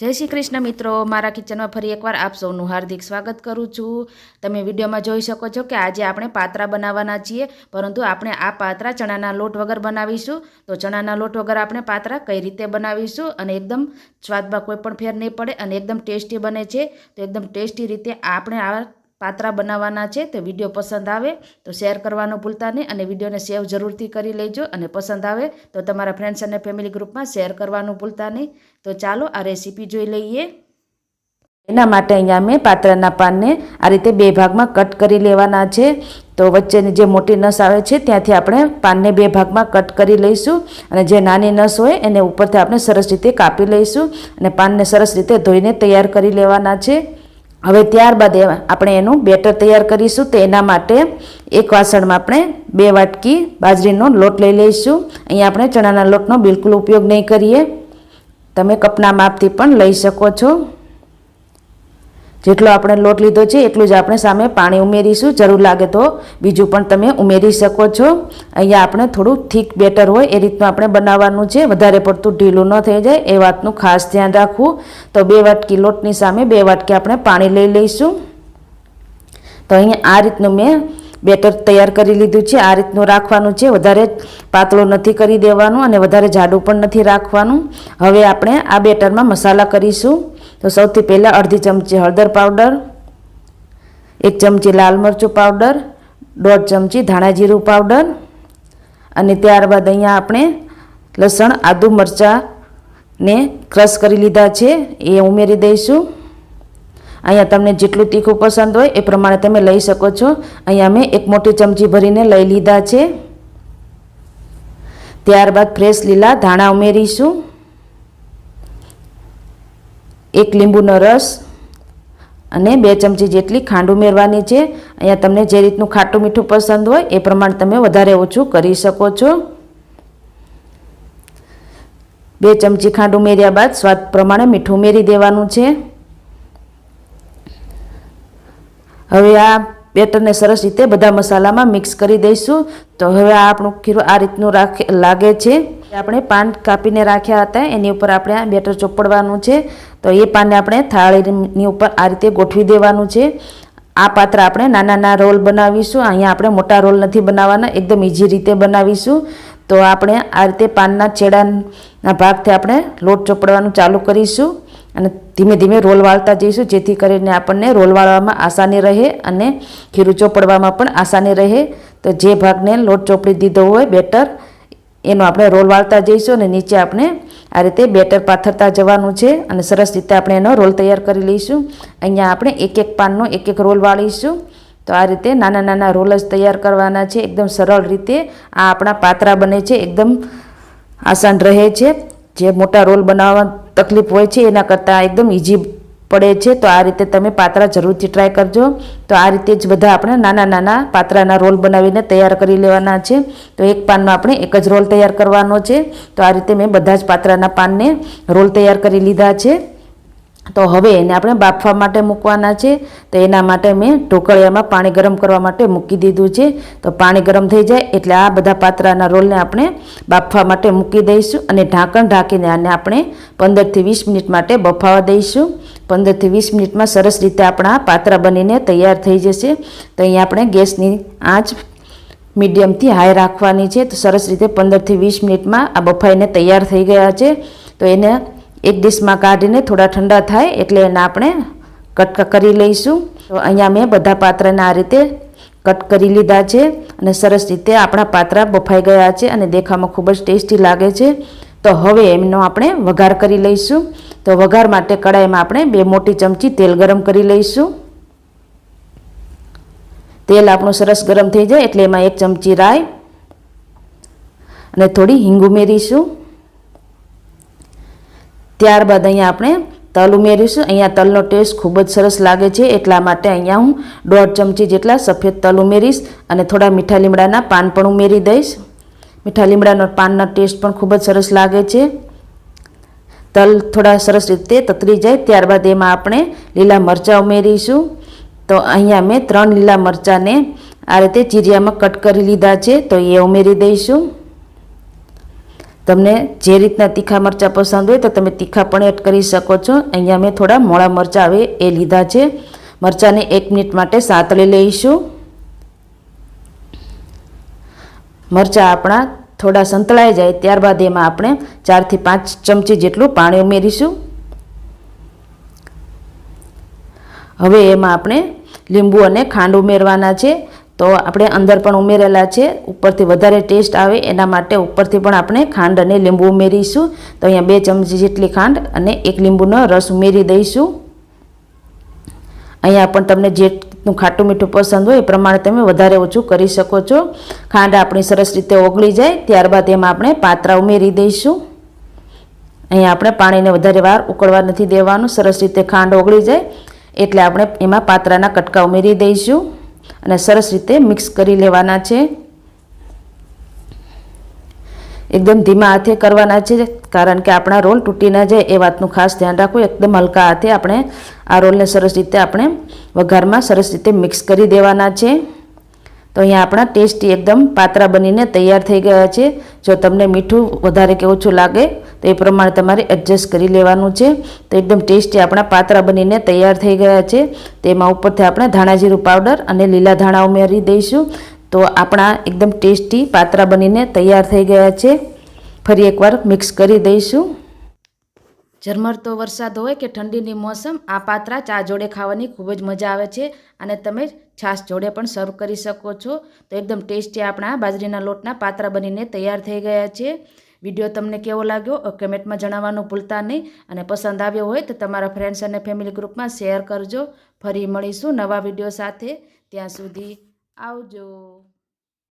જય શ્રી કૃષ્ણ મિત્રો, મારા કિચનમાં ફરી એકવાર આપ સૌનું હાર્દિક સ્વાગત કરું છું. તમે વિડીયોમાં જોઈ શકો છો કે આજે આપણે પાત્રા બનાવવાના છીએ, પરંતુ આપણે આ પાત્રા ચણાના લોટ વગર બનાવીશું. તો ચણાના લોટ વગર આપણે પાત્રા કઈ રીતે બનાવીશું અને એકદમ સ્વાદમાં કોઈ પણ ફેર નહીં પડે અને એકદમ ટેસ્ટી બને છે. તો એકદમ ટેસ્ટી રીતે આપણે આ પાત્રા બનાવવાના છે તો વીડિયો પસંદ આવે તો શેર કરવાનું ભૂલતા નહીં અને વિડીયોને સેવ જરૂરથી કરી લેજો અને પસંદ આવે તો તમારા ફ્રેન્ડ્સ અને ફેમિલી ગ્રુપમાં શેર કરવાનું ભૂલતા નહીં. તો ચાલો આ રેસીપી જોઈ લઈએ. એના માટે અહીંયા મેં પાત્રાના પાનને આ રીતે બે ભાગમાં કટ કરી લેવાના છે. તો વચ્ચેની જે મોટી નસ આવે છે ત્યાંથી આપણે પાનને બે ભાગમાં કટ કરી લઈશું અને જે નાની નસ હોય એને ઉપરથી આપણે સરસ રીતે કાપી લઈશું અને પાનને સરસ રીતે ધોઈને તૈયાર કરી લેવાના છે. હવે ત્યારબાદ આપણે એનું બેટર તૈયાર કરીશું તો એના માટે એક વાસણમાં આપણે બે વાટકી બાજરીનો લોટ લઈ લઈશું. અહીંયા આપણે ચણાના લોટનો બિલકુલ ઉપયોગ નહીં કરીએ. તમે કપના માપથી પણ લઈ શકો છો. જેટલો આપણે લોટ લીધો છે, એટલું જ આપણે સામે પાણી ઉમેરીશું. જરૂર લાગે તો બીજું પણ તમે ઉમેરી શકો છો. અહીંયા આપણે થોડું થીક બેટર હોય એ રીતનું આપણે બનાવવાનું છે. વધારે પડતું ઢીલું ન થઈ જાય, એ વાતનું ખાસ ધ્યાન રાખવું. તો બે વાટકી લોટની સામે બે વાટકી આપણે પાણી લઈ લઈશું. તો અહીંયા આ રીતનું મેં બેટર તૈયાર કરી લીધું છે. આ રીતનું રાખવાનું છે. વધારે પાતળું નથી કરી દેવાનું અને વધારે જાડું પણ નથી રાખવાનું. હવે આપણે આ બેટરમાં મસાલા કરીશું. તો સૌથી પહેલાં અડધી ચમચી હળદર પાવડર, એક ચમચી લાલ મરચું પાવડર, દોઢ ચમચી ધાણા જીરું પાવડર અને ત્યારબાદ અહીંયા આપણે લસણ, આદુ મરચાંને ક્રશ કરી લીધા છે, એ ઉમેરી દઈશું. અહીંયા તમને જેટલું તીખું પસંદ હોય એ પ્રમાણે તમે લઈ શકો છો. અહીંયા મેં એક મોટી ચમચી ભરીને લઈ લીધા છે. ત્યારબાદ ફ્રેશ લીલા ધાણા ઉમેરીશું. એક લીંબુનો રસ અને બે ચમચી જેટલી ખાંડ ઉમેરવાની છે. અહીંયા તમને જે રીતનું ખાટું મીઠું પસંદ હોય એ પ્રમાણે તમે વધારે ઓછું કરી શકો છો. બે ચમચી ખાંડ ઉમેર્યા બાદ સ્વાદ પ્રમાણે મીઠું ઉમેરી દેવાનું છે. હવે આ બેટરને સરસ રીતે બધા મસાલામાં મિક્સ કરી દઈશું. તો હવે આ આપણું ખીરું આ રીતનું રાખે, લાગે છે. આપણે પાન કાપીને રાખ્યા હતા. એની ઉપર આપણે આ બેટર ચોપડવાનું છે. તો એ પાનને આપણે થાળીની ઉપર આ રીતે ગોઠવી દેવાનું છે. આ પાત્ર આપણે નાના નાના રોલ બનાવીશું. અહીંયા આપણે મોટા રોલ નથી બનાવવાના. એકદમ ઇઝી રીતે બનાવીશું. તો આપણે આ રીતે પાનના છેડાના ભાગથી આપણે લોટ ચોપડવાનું ચાલુ કરીશું અને ધીમે ધીમે રોલ વાળતા જઈશું, જેથી કરીને આપણને રોલ વાળવામાં આસાની રહે અને ખીરું ચોપડવામાં પણ આસાની રહે. તો જે ભાગને લોટ ચોપડી દીધો હોય બેટર એનો આપણે રોલ વાળતા જઈશું અને નીચે આપણે આ રીતે બેટર પાથરતા જવાનું છે અને સરસ રીતે આપણે એનો રોલ તૈયાર કરી લઈશું. અહીંયા આપણે એક એક પાનનો એક એક રોલ વાળીશું. તો આ રીતે નાના નાના રોલ જ તૈયાર કરવાના છે. એકદમ સરળ રીતે આ આપણા પાતરા બને છે. એકદમ આસાન રહે છે. જે મોટા રોલ બનાવવા તકલીફ હોય છે, એના કરતાં એકદમ ઇઝી પડે છે, તો આ રીતે તમે પાત્રા જરૂરથી ટ્રાય કરજો. તો આ રીતે જ બધા આપણે નાના નાના પાત્રાના રોલ બનાવીને તૈયાર કરી લેવાના છે. તો એક પાનમાં આપણે એક જ રોલ તૈયાર કરવાનો છે. તો આ રીતે મેં બધા જ પાત્રાના પાનને રોલ તૈયાર કરી લીધા છે. તો હવે એને આપણે બાફવા માટે મૂકવાના છે. તો એના માટે મેં ઢોકળિયામાં પાણી ગરમ કરવા માટે મૂકી દીધું છે. તો પાણી ગરમ થઈ જાય એટલે આ બધા પાત્રાના રોલને આપણે બાફવા માટે મૂકી દઈશું અને ઢાંકણ ઢાંકીને આને આપણે પંદરથી વીસ મિનિટ માટે બફાવા દઈશું. પંદરથી વીસ મિનિટમાં સરસ રીતે આપણા પાત્રા બનીને તૈયાર થઈ જશે. તો અહીંયા આપણે ગેસની આંચ મીડિયમથી હાઈ રાખવાની છે. તો સરસ રીતે પંદરથી વીસ મિનિટમાં આ બફાઈને તૈયાર થઈ ગયા છે. તો એને એક ડીશમાં કાઢીને થોડા ઠંડા થાય એટલે એને આપણે કટ કરી લઈશું. તો અહીંયા મેં બધા પાત્રને આ રીતે કટ કરી લીધા છે અને સરસ રીતે આપણા પાત્રા બફાઈ ગયા છે અને દેખાવામાં ખૂબ જ ટેસ્ટી લાગે છે. તો હવે એમનો આપણે વઘાર કરી લઈશું. તો વઘાર માટે કડાઈમાં આપણે બે મોટી ચમચી તેલ ગરમ કરી લઈશું. તેલ આપણું સરસ ગરમ થઈ જાય એટલે એમાં એક ચમચી રાઈ અને થોડી હિંગ ઉમેરીશું. ત્યારબાદ અહીંયા આપણે તલ ઉમેરીશું. અહીંયા તલનો ટેસ્ટ ખૂબ જ સરસ લાગે છે. એટલા માટે અહીંયા હું દોઢ ચમચી જેટલા સફેદ તલ ઉમેરીશ અને થોડા મીઠા લીમડાના પાન પણ ઉમેરી દઈશ. મીઠા લીમડાનો પાનનો ટેસ્ટ પણ ખૂબ જ સરસ લાગે છે. તલ થોડા સરસ રીતે તતરી જાય ત્યારબાદ એમાં આપણે લીલા મરચાં ઉમેરીશું. તો અહીંયા મેં ત્રણ લીલા મરચાંને આ રીતે ચીરિયામાં કટ કરી લીધા છે, તો એ ઉમેરી દઈશું. તમને જે રીતના તીખા મરચાં પસંદ હોય તો તમે તીખા પણ એડ કરી શકો છો. અહીંયા મેં થોડા મોળા મરચાં આવે એ લીધા છે. મરચાંને એક મિનિટ માટે સાતળી લઈશું. મરચાં આપણા થોડા સંતળાઈ જાય ત્યારબાદ એમાં આપણે ચારથી પાંચ ચમચી જેટલું પાણી ઉમેરીશું. હવે એમાં આપણે લીંબુ અને ખાંડ ઉમેરવાના છે. તો આપણે અંદર પણ ઉમેરેલા છે. ઉપરથી વધારે ટેસ્ટ આવે એના માટે ઉપરથી પણ આપણે ખાંડ અને લીંબુ ઉમેરીશું. તો અહીંયા બે ચમચી જેટલી ખાંડ અને એક લીંબુનો રસ ઉમેરી દઈશું. અહીંયા પણ તમને જેટલું ખાટું મીઠું પસંદ હોય એ પ્રમાણે તમે વધારે ઓછું કરી શકો છો. ખાંડ આપણી સરસ રીતે ઓગળી જાય, ત્યારબાદ એમાં આપણે પાત્રા ઉમેરી દઈશું. અહીંયા આપણે પાણીને વધારે વાર ઉકળવા નથી દેવાનું, સરસ રીતે ખાંડ ઓગળી જાય, એટલે આપણે એમાં પાત્રાના કટકા ઉમેરી દઈશું. અને સરસ રીતે મિક્સ કરી લેવાના છે. એકદમ ધીમા હાથે કરવાના છે, કારણ કે આપણા રોલ તૂટી ના જાય એ વાતનું ખાસ ધ્યાન રાખવું, એકદમ હલકા હાથે આપણે આ રોલને સરસ રીતે આપણે વઘારમાં સરસ રીતે મિક્સ કરી દેવાના છે. તો અહીંયા આપણા ટેસ્ટી એકદમ પાતરા બનીને તૈયાર થઈ ગયા છે. જો તમને મીઠું વધારે કે ઓછું લાગે, તો એ પ્રમાણે તમારે એડજસ્ટ કરી લેવાનું છે. તો એકદમ ટેસ્ટી આપણા પાતરા બનીને તૈયાર થઈ ગયા છે. તેમાં ઉપરથી આપણે ધાણા જીરું પાવડર અને લીલા ધાણા ઉમેરી દઈશું. તો આપણા એકદમ ટેસ્ટી પાત્રા બનીને તૈયાર થઈ ગયા છે. ફરી એકવાર મિક્સ કરી દઈશું. ઝરમરતો વરસાદ હોય કે ઠંડીની મોસમ, આ પાત્રા ચા જોડે ખાવાની ખૂબ જ મજા આવે છે અને તમે છાશ જોડે પણ સર્વ કરી શકો છો. તો એકદમ ટેસ્ટી આપણા બાજરીના લોટના પાત્રા બનીને તૈયાર થઈ ગયા છે. વીડિયો તમને કેવો લાગ્યો? કમેન્ટમાં જણાવવાનું ભૂલતા નહીં. અને પસંદ આવ્યો હોય તો તમારા ફ્રેન્ડ્સ અને ફેમિલી ગ્રુપમાં શેર કરજો. ફરી મળીશું નવા વીડિયો સાથે. ત્યાં સુધી આવજો.